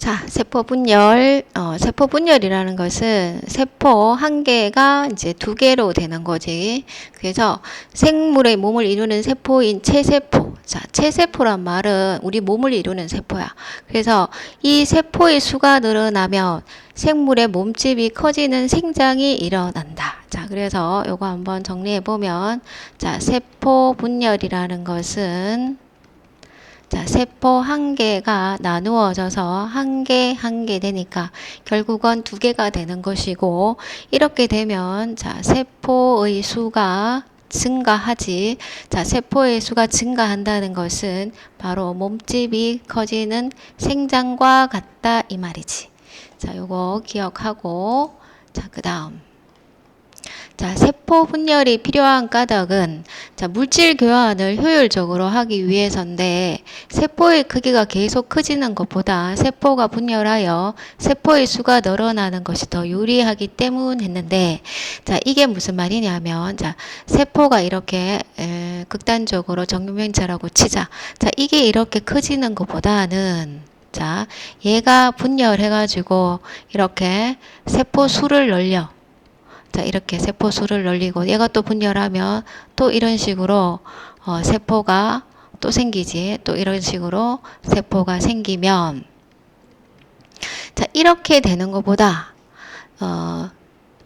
자, 세포 분열, 어, 세포 분열이라는 것은 세포 한 개가 이제 두 개로 되는 거지. 그래서 생물의 몸을 이루는 세포인 체세포. 자, 체세포란 말은 우리 몸을 이루는 세포야. 그래서 이 세포의 수가 늘어나면 생물의 몸집이 커지는 생장이 일어난다. 자, 그래서 요거 한번 정리해 보면, 자, 세포 분열이라는 것은 자, 세포 한 개가 나누어져서 한 개, 한 개 되니까 결국은 두 개가 되는 것이고, 이렇게 되면, 자, 세포의 수가 증가하지. 자, 세포의 수가 증가한다는 것은 바로 몸집이 커지는 생장과 같다. 이 말이지. 자, 요거 기억하고, 자, 그 다음. 자, 세포 분열이 필요한 까닭은 자, 물질 교환을 효율적으로 하기 위해서인데 세포의 크기가 계속 커지는 것보다 세포가 분열하여 세포의 수가 늘어나는 것이 더 유리하기 때문했는데 자, 이게 무슨 말이냐면 자, 세포가 이렇게 에, 극단적으로 정육면체라고 치자. 자, 이게 이렇게 커지는 것보다는 자, 얘가 분열해가지고 이렇게 세포 수를 늘려. 자, 이렇게 세포 수를 늘리고 얘가 또 분열하면 또 이런 식으로 어, 세포가 또 생기지. 또 이런 식으로 세포가 생기면 자, 이렇게 되는 것보다 어,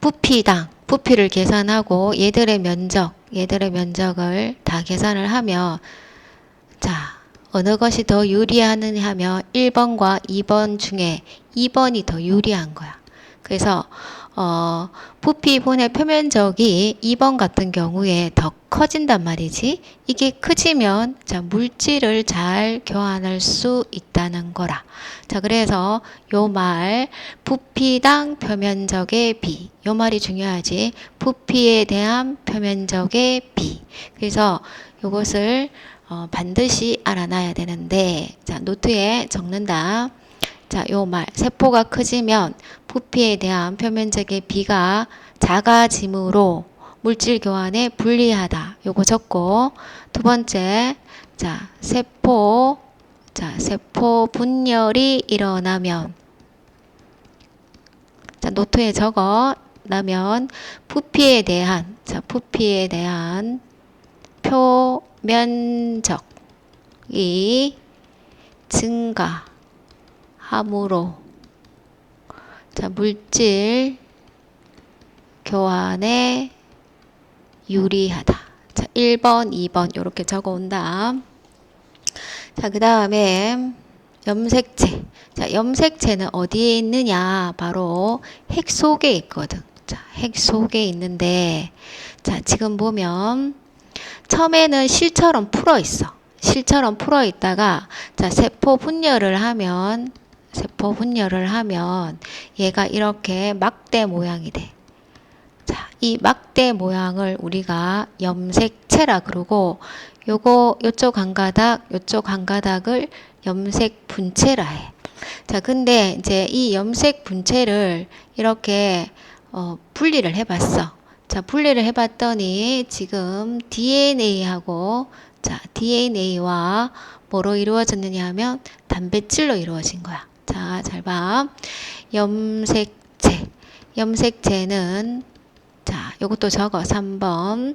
부피당 부피를 계산하고 얘들의 면적, 얘들의 면적을 다 계산을 하면 자, 어느 것이 더 유리하느냐 하면 1번과 2번 중에 2번이 더 유리한 거야. 그래서 어, 부피분의 표면적이 2번 같은 경우에 더 커진단 말이지. 이게 커지면 자, 물질을 잘 교환할 수 있다는 거라. 자, 그래서 요 말 부피당 표면적의 비. 요 말이 중요하지. 부피에 대한 표면적의 비. 그래서 요것을 어, 반드시 알아놔야 되는데 자, 노트에 적는다. 자, 요 말, 세포가 커지면 부피에 대한 표면적의 비가 작아지므로 물질 교환에 불리하다. 요거 적고, 두 번째, 자, 세포, 자, 세포 분열이 일어나면, 자, 노트에 적어, 나면, 부피에 대한, 자, 부피에 대한 표면적이 증가, 함으로 자, 물질 교환에 유리하다. 자, 1번, 2번 이렇게 적어 온다. 자, 그 다음에 염색체. 자, 염색체는 어디에 있느냐? 바로 핵 속에 있거든. 자, 핵 속에 있는데 자, 지금 보면 처음에는 실처럼 풀어 있어. 실처럼 풀어 있다가 자, 세포 분열을 하면 세포 분열을 하면 얘가 이렇게 막대 모양이 돼. 자, 이 막대 모양을 우리가 염색체라 그러고 요거 요쪽 한 가닥, 요쪽 한 가닥을 염색 분체라 해. 자, 근데 이제 이 염색 분체를 이렇게 어, 분리를 해봤어. 자, 분리를 해봤더니 지금 DNA하고 자, DNA와 뭐로 이루어졌느냐 하면 단백질로 이루어진 거야. 자, 잘 봐. 염색체. 염색체는 자, 요것도 적어. 3번.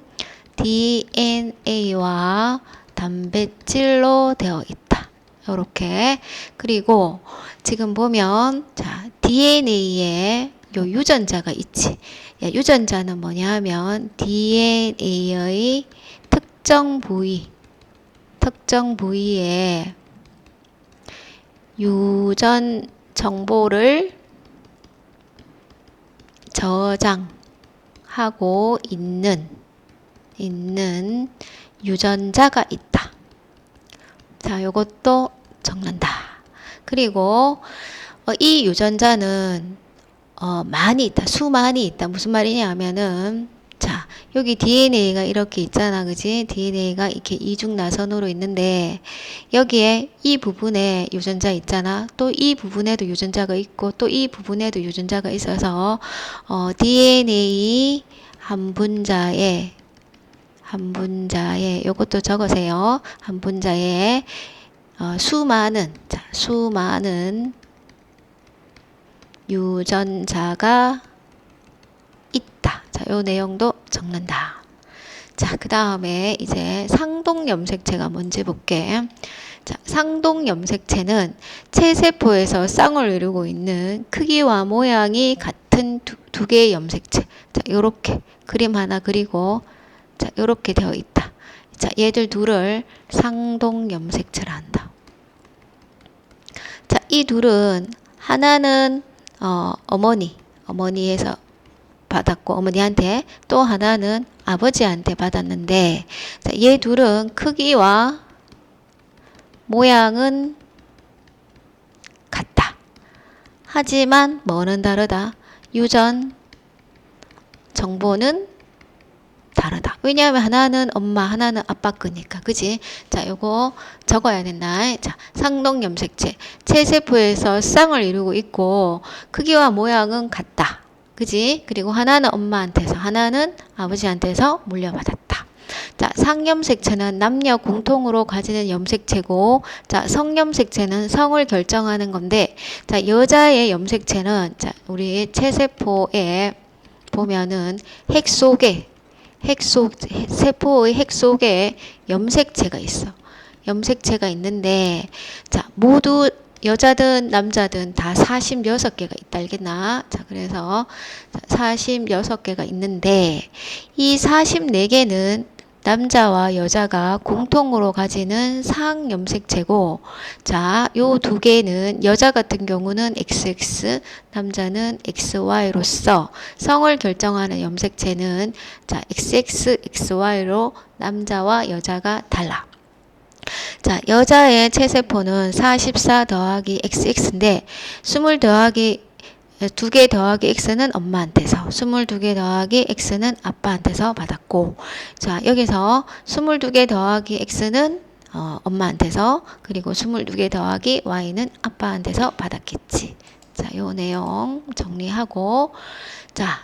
DNA와 단백질로 되어 있다. 요렇게. 그리고 지금 보면 자, DNA에 요 유전자가 있지. 야, 유전자는 뭐냐 하면 DNA의 특정 부위 특정 부위에 유전 정보를 저장하고 있는 있는 유전자가 있다. 자, 요것도 적는다. 그리고 어, 이 유전자는 어, 많이 있다. 수많이 있다. 무슨 말이냐 하면은 자, 여기 DNA가 이렇게 있잖아. 그지? DNA가 이렇게 이중 나선으로 있는데 여기에 이 부분에 유전자 있잖아. 또 이 부분에도 유전자가 있고 또 이 부분에도 유전자가 있어서 어, DNA 한 분자에 한 분자에 요것도 적으세요. 한 분자에 어, 수많은 자, 수많은 유전자가 있다. 자, 요 내용도 적는다. 자, 그 다음에 이제 상동 염색체가 뭔지 볼게. 자, 상동 염색체는 체세포에서 쌍을 이루고 있는 크기와 모양이 같은 두, 두 개의 염색체. 자, 요렇게 그림 하나 그리고 자, 요렇게 되어 있다. 자, 얘들 둘을 상동 염색체라 한다. 자, 이 둘은 하나는 어, 어머니, 어머니에서 받았고 어머니한테 또 하나는 아버지한테 받았는데 자, 얘 둘은 크기와 모양은 같다. 하지만 뭐는 다르다. 유전 정보는 다르다. 왜냐하면 하나는 엄마, 하나는 아빠 거니까. 그지? 자, 요거 적어야 된다. 자, 상동 염색체. 체세포에서 쌍을 이루고 있고 크기와 모양은 같다. 그지? 그리고 하나는 엄마한테서, 하나는 아버지한테서 물려받았다. 자, 상염색체는 남녀 공통으로 가지는 염색체고, 자, 성염색체는 성을 결정하는 건데, 자, 여자의 염색체는, 자, 우리 체세포에 보면은 핵 속에, 핵 속, 세포의 핵 속에 염색체가 있어. 염색체가 있는데, 자, 모두 여자든 남자든 다 46개가 있다 알겠나? 자, 그래서 46개가 있는데 이 44개는 남자와 여자가 공통으로 가지는 상염색체고 자, 요 두 개는 여자 같은 경우는 XX, 남자는 XY로서 성을 결정하는 염색체는 자, XX, XY로 남자와 여자가 달라. 자, 여자의 체세포는 44 더하기 XX인데 20 더하기 2개 더하기 X는 엄마한테서 22개 더하기 X는 아빠한테서 받았고 자, 여기서 22개 더하기 X는 어, 엄마한테서 그리고 22개 더하기 Y는 아빠한테서 받았겠지. 자, 요 내용 정리하고 자,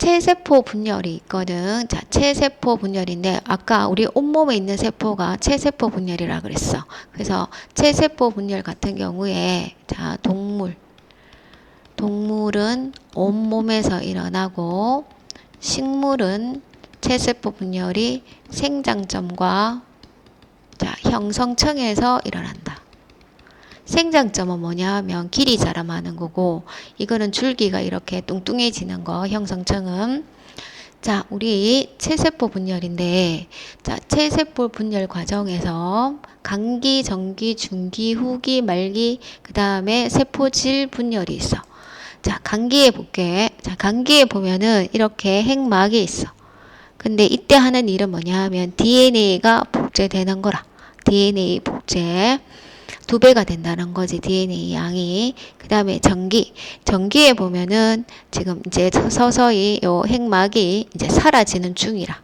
체세포 분열이 있거든. 자, 체세포 분열인데 아까 우리 온몸에 있는 세포가 체세포 분열이라 그랬어. 그래서 체세포 분열 같은 경우에 자, 동물 동물은 온몸에서 일어나고 식물은 체세포 분열이 생장점과 자, 형성층에서 일어난다. 생장점은 뭐냐 하면 길이 자라나는 거고 이거는 줄기가 이렇게 뚱뚱해지는 거 형성층은. 자 우리 체세포 분열인데 자 체세포 분열 과정에서 간기, 전기, 중기, 후기, 말기 그 다음에 세포질 분열이 있어. 자 간기에 볼게. 자 간기에 보면은 이렇게 핵막이 있어. 근데 이때 하는 일은 뭐냐 하면 DNA가 복제되는 거라. DNA 복제 두 배가 된다는 거지 DNA 양이. 그 다음에 전기. 전기에 보면은 지금 이제 서서히 요 핵막이 이제 사라지는 중이라.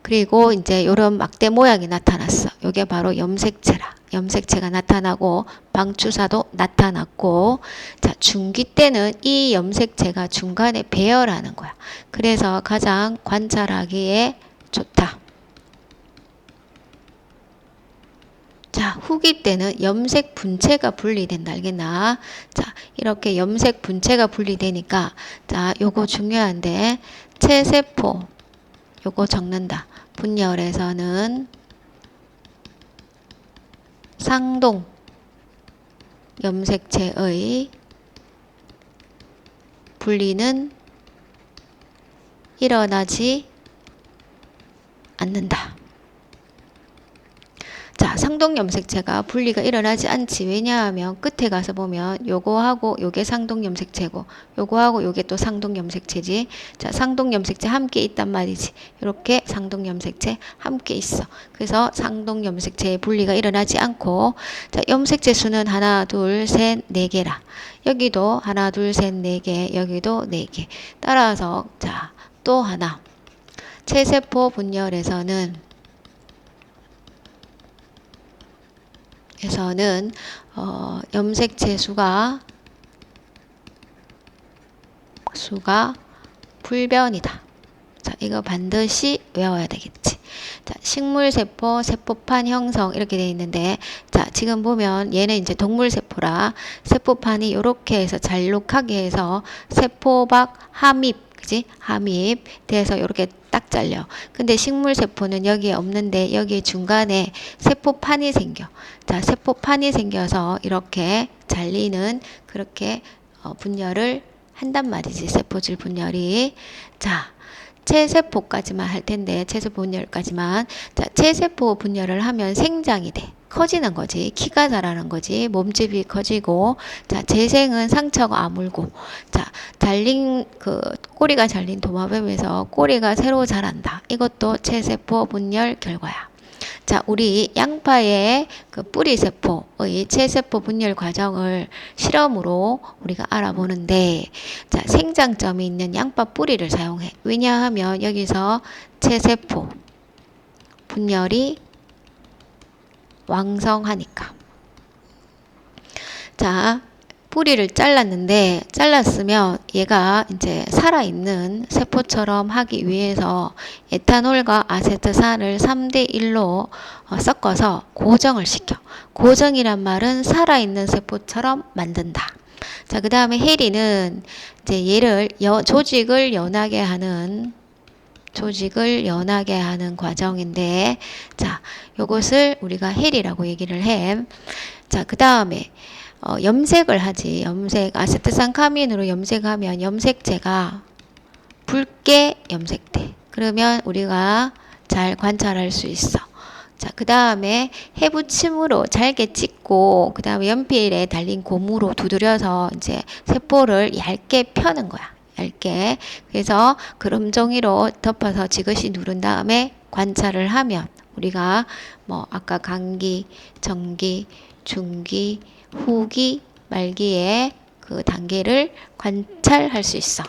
그리고 이제 요런 막대 모양이 나타났어. 요게 바로 염색체라. 염색체가 나타나고 방추사도 나타났고 자 중기 때는 이 염색체가 중간에 배열하는 거야. 그래서 가장 관찰하기에 좋다 자, 후기 때는 염색 분체가 분리된다. 알겠나? 자, 이렇게 염색 분체가 분리되니까, 자, 요거 중요한데, 체세포, 요거 적는다. 분열에서는 상동 염색체의 분리는 일어나지 않는다. 자, 상동 염색체가 분리가 일어나지 않지. 왜냐하면 끝에 가서 보면 요거하고 요게 상동 염색체고 요거하고 요게 또 상동 염색체지. 자, 상동 염색체 함께 있단 말이지. 이렇게 상동 염색체 함께 있어. 그래서 상동 염색체의 분리가 일어나지 않고 자, 염색체 수는 하나, 둘, 셋, 네 개라. 여기도 하나, 둘, 셋, 네 개. 여기도 네 개. 따라서 자, 또 하나. 체세포 분열에서는 에서는 어, 염색체 수가 수가 불변이다. 자, 이거 반드시 외워야 되겠지. 자, 식물세포, 세포판 형성 이렇게 돼 있는데 자 지금 보면 얘는 이제 동물세포라 세포판이 이렇게 해서 잘록하게 해서 세포박 함입 그지 함입 돼서 이렇게 딱 잘려. 근데 식물 세포는 여기에 없는데 여기 중간에 세포판이 생겨. 자 세포판이 생겨서 이렇게 잘리는 그렇게 어, 분열을 한단 말이지 세포질 분열이. 자 체세포까지만 할 텐데 체세포 분열까지만. 자 체세포 분열을 하면 생장이 돼 커지는 거지. 키가 자라는 거지. 몸집이 커지고 자 재생은 상처가 아물고 자 잘린 그 꼬리가 잘린 도마뱀에서 꼬리가 새로 자란다. 이것도 체세포 분열 결과야. 자, 우리 양파의 그 뿌리세포의 체세포 분열 과정을 실험으로 우리가 알아보는데, 자, 생장점이 있는 양파 뿌리를 사용해. 왜냐하면 여기서 체세포 분열이 왕성하니까. 자, 뿌리를 잘랐는데 잘랐으면 얘가 이제 살아있는 세포처럼 하기 위해서 에탄올과 아세트산을 3대 1로 어, 섞어서 고정을 시켜. 고정이란 말은 살아있는 세포처럼 만든다. 자, 그 다음에 해리는 이제 얘를 여, 조직을 연하게 하는 조직을 연하게 하는 과정인데, 자, 요것을 우리가 헬이라고 얘기를 해. 자, 그 다음에 어, 염색을 하지. 염색 아세트산 카민으로 염색하면 염색제가 붉게 염색돼. 그러면 우리가 잘 관찰할 수 있어. 자, 그 다음에 해부침으로 잘게 찍고, 그 다음에 연필에 달린 고무로 두드려서 이제 세포를 얇게 펴는 거야. 얇게. 그래서 그름종이로 덮어서 지그시 누른 다음에 관찰을 하면 우리가 뭐 아까 감기, 정기, 중기, 후기, 말기의 그 단계를 관찰할 수 있어.